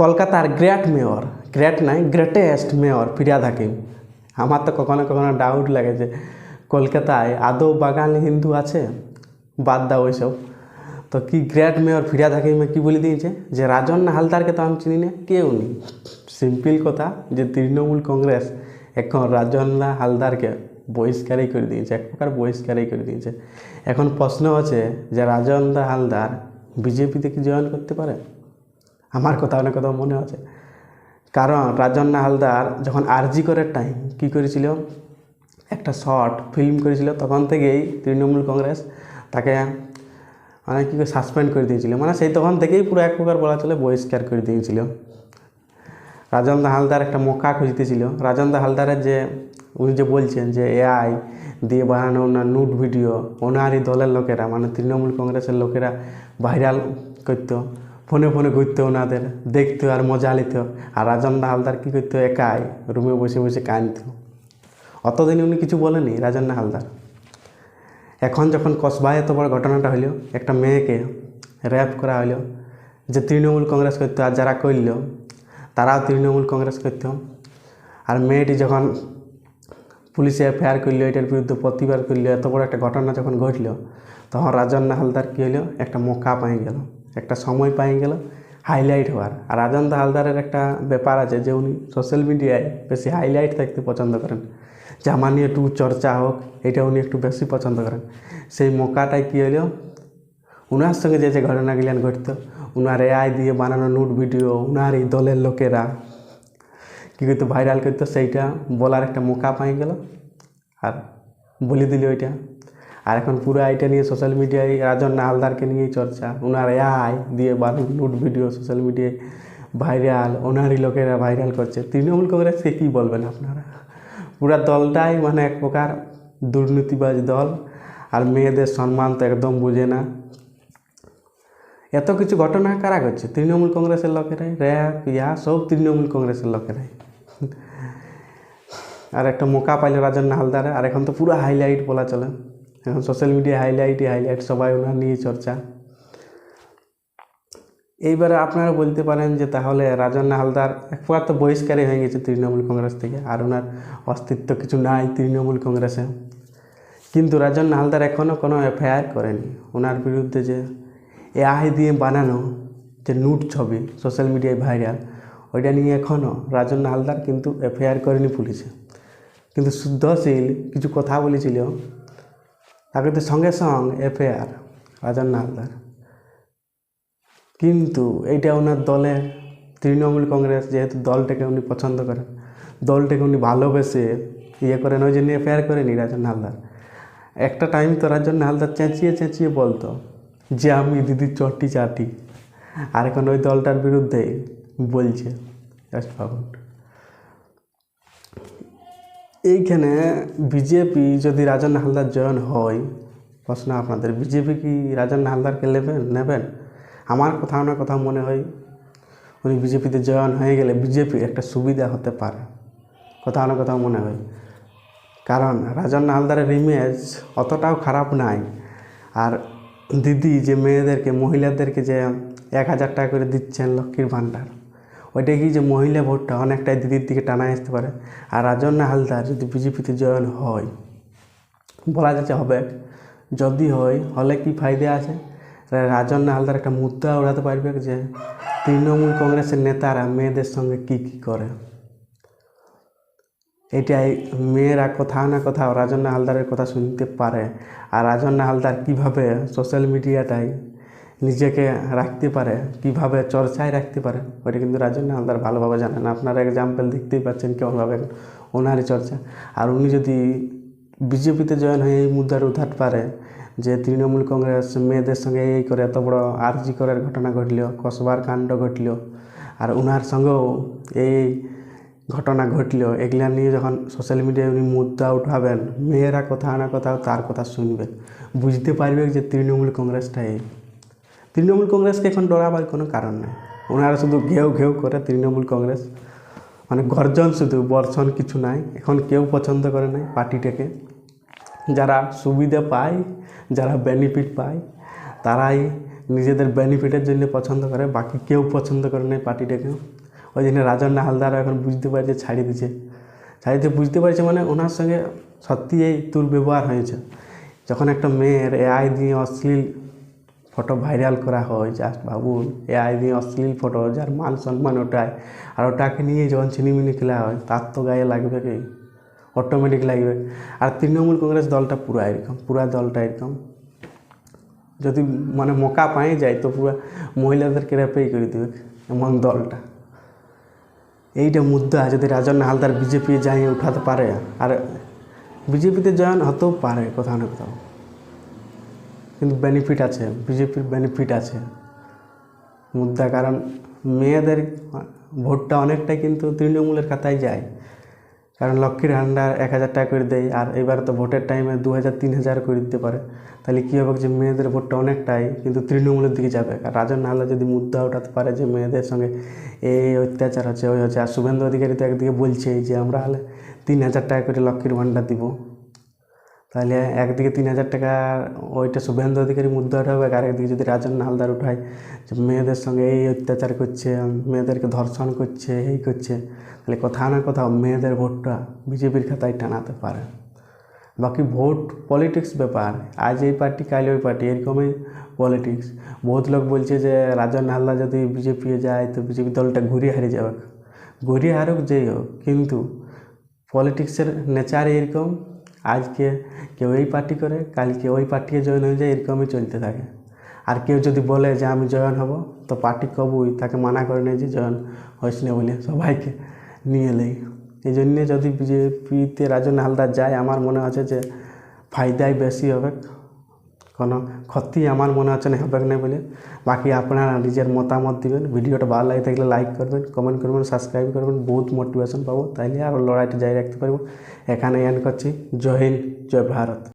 কলকাতার great mayor, great নাই, greatest mayor Firhad Hakim. আমার তো কখনো কখনো ডাউট লাগে যে কলকাতায় আদৌ বাঙালি হিন্দু আছে? বাদ দাও ওইসব তো কি গ্রেট মেয়র ফিরিয়াদ হাকিমে কি বলে দিয়েছে? যে রাজন হালদারকে তো আমি চিনি না, কেউ নেই। সিম্পল কথা যে তৃণমূল কংগ্রেস এখন রাজন্না হালদারকে বহিষ্কারই করে দিয়েছে, এক প্রকার বহিষ্কারই করে দিয়েছে। এখন প্রশ্ন হচ্ছে যে রাজন্দা হালদার বিজেপিতে কি জয়েন করতে পারে? আমার কথা অনেক কথা মনে আছে। কারণ রাজন্না হালদার যখন আরজি করার টাইম কি করেছিল? একটা শর্ট ফিল্ম করেছিল। তখন থেকেই তৃণমূল কংগ্রেস তাকে মানে কী করে সাসপেন্ড করে দিয়েছিল। মানে সেই তখন থেকেই পুরো এক প্রকার বলা চলে বহিষ্কার করে দিয়েছিল। রাজন্দা হালদার একটা মক্কা খুঁজতেছিল। রাজন্দা হালদারের যে, উনি যে বলছেন যে এআই দিয়ে বানানো ওনার নুট ভিডিও ওনারই দলের লোকেরা মানে তৃণমূল কংগ্রেসের লোকেরা ভাইরাল করতো। ফোনে ফোনে ঘুরতো ওনাদের দেখতো আর মজা নিত আর রাজন্দা হালদার কী করতো, একাই রুমে বসে বসে কাঁদতো। অতদিন উনি কিছু বলেনি রাজন্না হালদার এখন যখন কসবায় এত বড় ঘটনাটা হইল, একটা মেয়েকে র্যাপ করা হইল, যে তৃণমূল কংগ্রেস করতো আর যারা করল, তারাও তৃণমূল কংগ্রেস করত। আর মেয়েটি যখন পুলিশে এফআইআর করল, এটার বিরুদ্ধে প্রতিবাদ করল, এত বড় একটা ঘটনা যখন ঘটলো, তখন রাজন্না হালদার কী হলো একটা মক্কা পাই গেল। একটা সময় পাই গেল হাইলাইট হওয়ার। আর রাজন্দা হালদারের একটা ব্যাপার আছে যে উনি সোশ্যাল মিডিয়ায় বেশি হাইলাইট থাকতে পছন্দ করেন। আমার নিয়ে একটু চর্চা হোক, এটা উনি একটু বেশি পছন্দ করেন। সেই মক্কাটায় কী হলো উনার সঙ্গে যে যে ঘটনাগুলিয়ান ঘটত, উনার এআই দিয়ে বানানো নোট ভিডিও উনার এই দলের লোকেরা, কী করতো ভাইরাল করতো, সেইটা বলার একটা মোকা পাই গেল। আর বলে দিল ওইটা আর এখন পুরো আইটা নিয়ে সোশ্যাল মিডিয়ায় রাজন হালদারকে নিয়েই চর্চা। ওনার এআই দিয়ে বানানো নোট ভিডিও সোশ্যাল মিডিয়ায় ভাইরাল ওনারই লোকেরা ভাইরাল করছে। তৃণমূল কংগ্রেসকে কী বলবেন আপনারা? পুরা দলটাই মানে এক প্রকার দুর্নীতিবাজ দল আর মেয়েদের সম্মান তো একদম বুঝে না। এত কিছু ঘটনা কারা করছে? তৃণমূল কংগ্রেসের লোকেরাই? র্যাপ ইয়া, সব তৃণমূল কংগ্রেসের লোকেরাই। আর একটা মোকা পাইল রাজন হালদারে আর এখন তো পুরো হাইলাইট বলা চলে। সোশ্যাল মিডিয়া হাইলাইটই হাইলাইট সবাই ওনার নিয়ে চর্চা। এইবারে আপনারা বলতে পারেন যে তাহলে রাজন্না হালদার এক প্রকার তো বহিষ্কারই হয়ে গেছে তৃণমূল কংগ্রেস থেকে, আর ওনার অস্তিত্ব কিছু নাই তৃণমূল কংগ্রেসে। কিন্তু রাজন্না হালদার এখনও কোনো এফআইআর করেনি। ওনার বিরুদ্ধে যে এ এআই দিয়ে বানানো যে নুট ছবি সোশ্যাল মিডিয়ায় ভাইরাল ওইটা নিয়ে এখনও রাজন্না হালদার কিন্তু এফআইআর করেনি পুলিশে। কিন্তু শুদ্ধশীল কিছু কথা বলেছিল তাকে তো সঙ্গে সঙ্গে এফআইআর রাজন্না হালদার কিন্তু এইটা ওনার দলের তৃণমূল কংগ্রেস, যেহেতু দলটাকে উনি পছন্দ করেন, দলটাকে উনি ভালোবেসে ইয়ে করেন, ওই জন্য এফআইআর করেনি রাজন হালদার একটা টাইম তো রাজন হালদার চেঁচিয়ে চেঁচিয়ে বলতো, যে আমি দিদির চটি চাটি আর এখন ওই দলটার বিরুদ্ধে বলছে, জাস্ট ভাবুন। এইখানে বিজেপি যদি রাজন হালদার জয়েন হয়, প্রশ্ন আপনাদের বিজেপি কি রাজন হালদারকে নেবেন নেবেন? আমার কোথাও না কোথাও মনে হয় উনি বিজেপিতে জয়েন হয়ে গেলে বিজেপি একটা সুবিধা হতে পারে। কোথাও না কোথাও মনে হয়। কারণ রাজন হালদারের ইমেজ অতটাও খারাপ নাই। আর দিদি যে মেয়েদেরকে, মহিলাদেরকে যে এক হাজার টাকা করে দিচ্ছেন লক্ষ্মীর ভাণ্ডার ওইটা কি যে মহিলা ভোটটা অনেকটাই দিদির দিকে টানা আসতে পারে? আর রাজন্না হালদার যদি বিজেপিতে জয়েন হয়, বলা যাচ্ছে হবে। যদি হয়, হলে কি ফায়দা আছে? রাজন্না হালদার একটা মুদ্রা উড়াতে পারবে যে তৃণমূল কংগ্রেসের নেতারা মেয়েদের সঙ্গে কি কি করে? এটাই মেয়েরা কোথাও না কোথাও রাজন্না হালদারের কথা শুনতে পারে। আর রাজন্না হালদার কীভাবে সোশ্যাল মিডিয়াটাই নিজেকে রাখতে পারে, কীভাবে চর্চায় রাখতে পারে ওইটা কিন্তু রাজন্না হালদার ভালোভাবে জানেন। আপনারা এক্সাম্পল দেখতেই পাচ্ছেন কেমনভাবে ওনারই চর্চা। আর উনি যদি বিজেপিতে জয়েন হয়ে এই মুদ্রার উঠাতে পারে, যে তৃণমূল কংগ্রেস মেয়েদের সঙ্গে এই করে এত বড় আরজি করার ঘটনা ঘটল, কসবার কাণ্ড ঘটল, আর ওনার সঙ্গেও এই ঘটনা ঘটল, এগুলা নিয়ে যখন সোশ্যাল মিডিয়ায় উনি মুদ্রা উঠাবেন, মেয়েরা কথা না কথা তার কথা শুনবে। বুঝতে পারবে যে তৃণমূল কংগ্রেসটা এই। তৃণমূল কংগ্রেসকে এখন ডরাবার কোনো কারণ নেই। ওনারা শুধু ঘেউ ঘেউ করে তৃণমূল কংগ্রেস মানে গর্জন শুধু, বর্ষণ কিছু নাই, এখন কেউ পছন্দ করে নাই পার্টিটাকে। যারা সুবিধা পায়, যারা বেনিফিট পায়, তারাই নিজেদের বেনিফিটের জন্য পছন্দ করে, বাকি কেউ পছন্দ করে নাই পার্টিটাকে ওই জন্য রাজন্য হালদার এখন বুঝতে পারছে ছাড়িয়ে দিচ্ছে ছাড়িয়ে দিয়ে বুঝতে পারছে মানে ওনার সঙ্গে সত্যি এই দুর্ব্যবহার হয়েছে। যখন একটা মেয়ের এআই দিয়ে অশ্লীল ফটো ভাইরাল করা হয় জাস্ট ভাবুন এআই দিয়ে অশ্লীল ফটো যার মান সম্মান ওটায় আর ওটাকে নিয়ে যখন ছিনিমিনি খেলা হয় তার তো গায়ে লাগবে কি অটোমেটিক লাগবে আর তৃণমূল কংগ্রেস দলটা পুরা এরকম পুরা দলটা এরকম যদি মানে মোকা পায়ে যায় তো পুরো মহিলাদেরকে রেপেই করে দেবে এমন দলটা এইটা মুদ্রা যদি রাজন্য হালদার বিজেপি যাই উঠাতে পারে আর বিজেপিতে জয়েন হতেও পারে কোথাও না কোথাও কিন্তু বেনিফিট আছে বিজেপির বেনিফিট আছে। মুদ্রা, কারণ মেয়েদের ভোটটা অনেকটাই কিন্তু তৃণমূলের খাতায় যায়। কারণ লক্ষ্মীর ভাণ্ডার এক হাজার টাকা করে দেয়, আর এবার তো ভোটের টাইমে দু হাজার, তিন হাজার করে দিতে পারে। তাহলে কী হবে যে মেয়েদের ভোটটা অনেকটাই কিন্তু তৃণমূলের দিকে যাবে। আর রাজন নাহলে যদি মুদ্রা ওঠাতে পারে যে মেয়েদের সঙ্গে এই অত্যাচার হচ্ছে, ওই হচ্ছে, আর শুভেন্দু অধিকারী তো একদিকে বলছে যে আমরা হলে তিন হাজার টাকা করে লক্ষ্মীর ভাণ্ডার দিব। তাহলে একদিকে তিন হাজার টাকা ওইটা শুভেন্দু অধিকারী মুদ্রা উঠাবে, আর একদিকে যদি রাজন হালদার উঠায়, যে মেয়েদের সঙ্গে এই অত্যাচার করছে, মেয়েদেরকে ধর্ষণ করছে, এই করছে, তাহলে কোথাও না কোথাও, মেয়েদের ভোটটা বিজেপির খাতায় টানাতে পারে। বাকি ভোট পলিটিক্স ব্যাপার, আজ এই পার্টি, কাল ওই পার্টি, এরকমই পলিটিক্স বহুত লোক বলছে যে, রাজন হালদার যদি বিজেপি যায়, তো বিজেপি দলটা ঘুরিয়ে হারিয়ে যাবে। ঘুরিয়ে হারুক, যেই হোক, কিন্তু পলিটিক্সের নেচার এরকম আজকে কেউ এই পার্টি করে, কালকে ওই পার্টিকে জয়েন হয়ে যায়, এরকমই চলতে থাকে। আর কেউ যদি বলে যে আমি জয়েন হব, তো পার্টি কবুই, তাকে মানা করে নেয় যে জয়েন হইস না বলে সবাইকে নিয়ে নেই এই জন্যে যদি বিজেপিতে রাজন হালদার যায়, আমার মনে হচ্ছে যে ফায়দাই বেশি হবে। কোনো ক্ষতি আমার মনে হচ্ছে না হবেক না বলে। বাকি আপনারা নিজের মতামত দিবেন, ভিডিওটা ভালো লাগে থাকলে লাইক করবেন কমেন্ট করবেন সাবস্ক্রাইব করবেন, বহুত মোটিভেশন পাবো, তাইলে আর লড়াইটা জারি রাখতে পারব। এখানে এন্ড করছি। জয় হিন্দ, জয় ভারত।